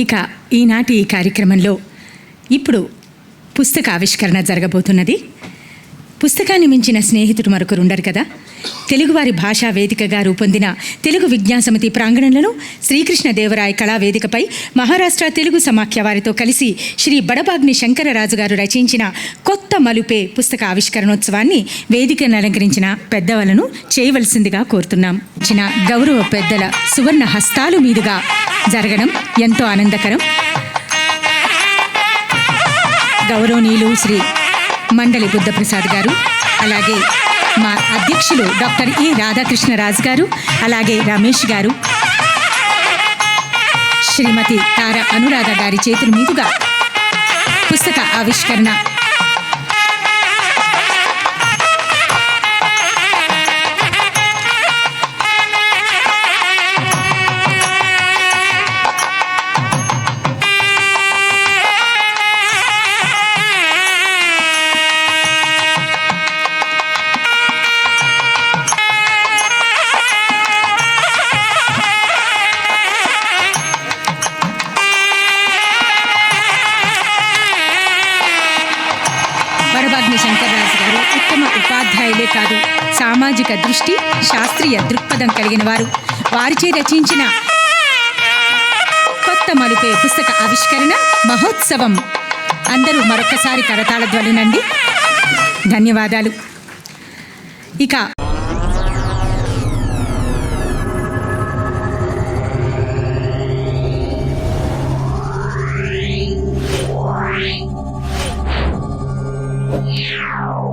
ఇక ఈనాటి ఈ కార్యక్రమంలో ఇప్పుడు పుస్తక ఆవిష్కరణ జరగబోతున్నది. పుస్తకాన్ని మించిన స్నేహితుడు మరొకరు ఉండరు కదా? తెలుగువారి భాషా వేదికగా రూపొందిన తెలుగు విజ్ఞాసమితి ప్రాంగణంలో శ్రీకృష్ణదేవరాయ కళా వేదికపై మహారాష్ట్ర తెలుగు సమాఖ్య వారితో కలిసి శ్రీ బడబాగ్ని శంకరరాజు గారు రచించిన కొత్త మలుపే పుస్తక ఆవిష్కరణోత్సవాన్ని వేదికను అలంకరించిన పెద్దవలను చేయవలసిందిగా కోరుతున్నాం. ఇచ్చిన గౌరవ పెద్దల సువర్ణ హస్తాలు మీదుగా జరగడం ఎంతో ఆనందకరం. గౌరవనీయులు శ్రీ మండలి బుద్ధప్రసాద్ గారు అలాగే మా అధ్యక్షులు డాక్టర్ ఈ రాధాకృష్ణరాజు గారు అలాగే రమేష్ గారు శ్రీమతి తార అనురాధ గారి చేతుల మీదుగా పుస్తక ఆవిష్కరణ వరభాగ్ని శంకర్రాజు గారు ఉత్తమ ఉపాధ్యాయులే కాదు. సామాజిక దృష్టి శాస్త్రీయ దృక్పథం కలిగిన వారు. వారిచే రచించిన కొత్త మలుపే పుస్తక ఆవిష్కరణ మహోత్సవం. అందరూ మరొకసారి కరతాళ ధ్వనినండి ధన్యవాదాలు. ఇక Meow.